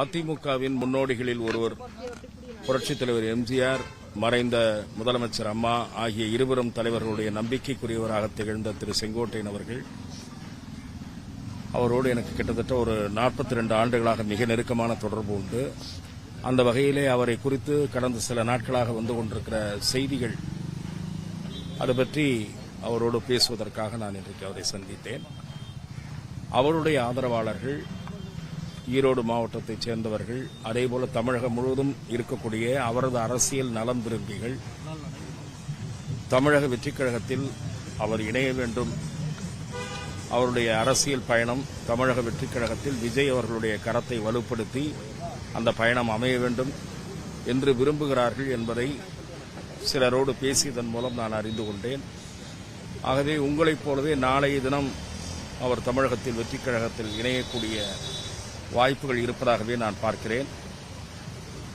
அதிமுகவின் முன்னோடிகளில் ஒருவர் புரட்சித் தலைவர் எம்ஜிஆர் மறைந்த முதலமைச்சர் அம்மா ஆகிய இருவரும் தலைவர்களுடைய நம்பிக்கைக்குரியவராக திகழ்ந்த திரு செங்கோட்டையன் அவர்கள். அவரோடு எனக்கு கிட்டத்தட்ட ஒரு நாற்பத்தி ரெண்டு ஆண்டுகளாக மிக நெருக்கமான தொடர்பு உண்டு. அந்த வகையிலே அவரை குறித்து கடந்த சில நாட்களாக வந்து கொண்டிருக்கிற செய்திகள் அது பற்றி அவரோடு பேசுவதற்காக நான் இன்றைக்கு அவரை சந்தித்தேன். அவருடைய ஆதரவாளர்கள் ஈரோடு மாவட்டத்தைச் சேர்ந்தவர்கள் அதேபோல தமிழகம் முழுவதும் இருக்கக்கூடிய அவரது அரசியல் நலம் விரும்பிகள் தமிழக வெற்றிக் கழகத்தில் அவர் இணைய வேண்டும். அவருடைய அரசியல் பயணம் தமிழக வெற்றிக் கழகத்தில் விஜய் அவர்களுடைய கரத்தை வலுப்படுத்தி அந்த பயணம் அமைய வேண்டும் என்று விரும்புகிறார்கள் என்பதை சிலரோடு பேசியதன் மூலம் நான் அறிந்து கொண்டேன். ஆகவே உங்களைப் போலவே நாளைய தினம் அவர் தமிழகத்தில் வெற்றிக் கழகத்தில் இணையக்கூடிய வாய்ப்புகள் இருப்பதாகவே நான் பார்க்கிறேன்.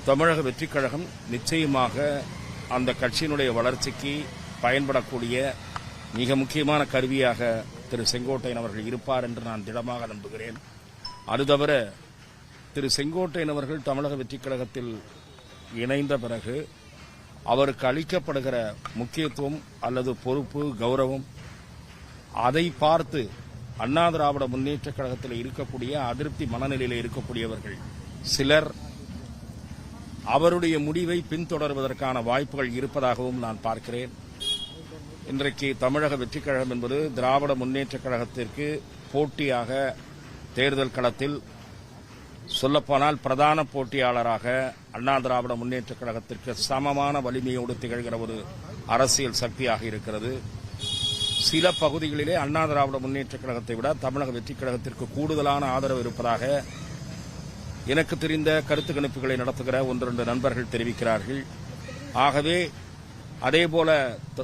தமிழக வெற்றிக் கழகம் நிச்சயமாக அந்த கட்சியினுடைய வளர்ச்சிக்கு பயன்படக்கூடிய மிக முக்கியமான கருவியாக திரு செங்கோட்டையன் அவர்கள் இருப்பார் என்று நான் திடமாக நம்புகிறேன். அது தவிர திரு செங்கோட்டையன் அவர்கள் தமிழக வெற்றிக் கழகத்தில் இணைந்த பிறகு அவருக்கு அளிக்கப்படுகிற முக்கியத்துவம் அல்லது பொறுப்பு கௌரவம் அதை பார்த்து அண்ணா திராவிட முன்னேற்ற கழகத்தில் இருக்கக்கூடிய அதிருப்தி மனநிலையில் இருக்கக்கூடியவர்கள் சிலர் அவருடைய முடிவை பின்தொடர்வதற்கான வாய்ப்புகள் இருப்பதாகவும் நான் பார்க்கிறேன். இன்றைக்கு தமிழக வெற்றிக் கழகம் என்பது திராவிட முன்னேற்ற கழகத்திற்கு போட்டியாக தேர்தல் களத்தில் சொல்லப்போனால் பிரதான போட்டியாளராக அண்ணா திராவிட முன்னேற்ற கழகத்திற்கு சமமான வலிமையோடு திகழ்கிற ஒரு அரசியல் சக்தியாக இருக்கிறது. சில பகுதிகளிலே அண்ணா திராவிட முன்னேற்ற கழகத்தை விட தமிழக வெற்றிக் கழகத்திற்கு கூடுதலான ஆதரவு இருப்பதாக எனக்கு தெரிந்த கருத்து கணிப்புகளை நடத்துகிற ஒன்று ரெண்டு நண்பர்கள் தெரிவிக்கிறார்கள். ஆகவே அதேபோல த-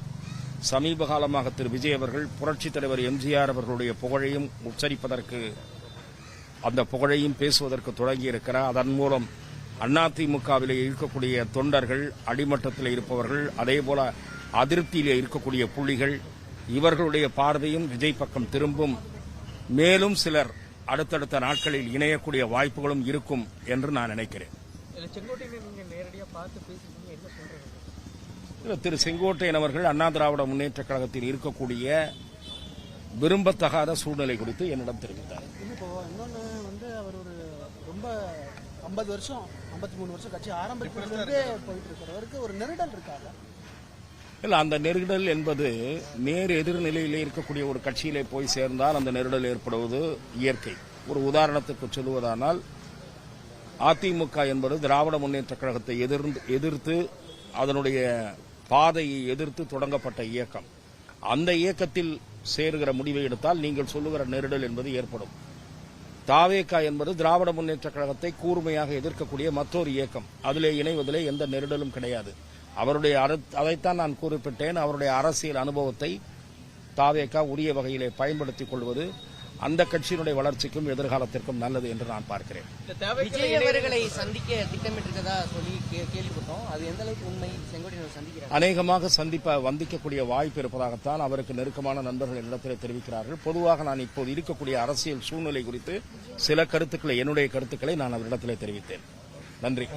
சமீப காலமாக திரு விஜய் அவர்கள் புரட்சித் தலைவர் எம்ஜிஆர் அவர்களுடைய புகழையும் உச்சரிப்பதற்கு அந்த புகழையும் பேசுவதற்கு தொடங்கியிருக்கிறார். அதன் மூலம் அதிமுகவில் இருக்கக்கூடிய தொண்டர்கள் அடிமட்டத்தில் இருப்பவர்கள் அதேபோல அதிருப்தியில் இருக்கக்கூடிய புள்ளிகள் இவர்களுடைய பார்வையும் விஜய் பக்கம் திரும்பும். மேலும் சிலர் அடுத்தடுத்த நாட்களில் இணையக்கூடிய வாய்ப்புகளும் இருக்கும் என்று நான் நினைக்கிறேன். திரு செங்கோட்டையன் அவர்கள் அண்ணா திராவிட முன்னேற்ற கழகத்தில் இருக்கக்கூடிய விரும்பத்தகாத சூழ்நிலை குறித்து என்னிடம் தெரிவித்தார். இன்னும் இப்போ இன்னொன்று வந்து அவர் ஒரு ரொம்ப ஐம்பது வருஷம் ஐம்பத்தி மூணு வருஷம் கட்சி ஆரம்பிக்கிறதுலேருந்தே போயிட்டு இருக்கிறவருக்கு ஒரு நெருடல் இருக்காங்க. இல்ல அந்த நெருடல் என்பது நேர் எதிர்நிலையிலே இருக்கக்கூடிய ஒரு கட்சியிலே போய் சேர்ந்தால் அந்த நெருடல் ஏற்படுவது இயற்கை. ஒரு உதாரணத்துக்கு சொல்லுவதானால் அதிமுக என்பது திராவிட முன்னேற்ற கழகத்தை எதிர்ந்து எதிர்த்து அதனுடைய பாதையை எதிர்த்து தொடங்கப்பட்ட இயக்கம். அந்த இயக்கத்தில் சேருகிற முடிவை எடுத்தால் நீங்கள் சொல்லுகிற நெருடல் என்பது ஏற்படும். தாவேகா என்பது திராவிட முன்னேற்ற கழகத்தை கூர்மையாக எதிர்க்கக்கூடிய மற்றொரு இயக்கம். அதிலே இணைவதிலே எந்த நெருடலும் கிடையாது. அவருடைய அதைத்தான் நான் குறிப்பிட்டேன். அவருடைய அரசியல் அனுபவத்தை தாவேகா உரிய வகையிலே பயன்படுத்திக் கொள்வது அந்த கட்சியினுடைய வளர்ச்சிக்கும் எதிர்காலத்திற்கும் நல்லது என்று நான் பார்க்கிறேன். இந்த தேவை விஜய் அவர்களை சந்திக்க திட்டமிட்டிருக்கதா சொல்லி கே- கேள்விப்பட்டோம். அது எந்த அளவுக்கு உண்மை? செங்கோட்டையன் சந்திக்கிறார். அநேகமாக சந்திப்ப வந்திக்கக்கூடிய வாய்ப்பு இருப்பதாகத்தான் அவருக்கு நெருக்கமான நண்பர்கள் என்னிடத்தில் தெரிவிக்கிறார்கள். பொதுவாக நான் இப்போது இருக்கக்கூடிய அரசியல் சூழ்நிலை குறித்து சில கருத்துக்களை என்னுடைய கருத்துக்களை நான் அவரிடத்தில் தெரிவித்தேன். நன்றி.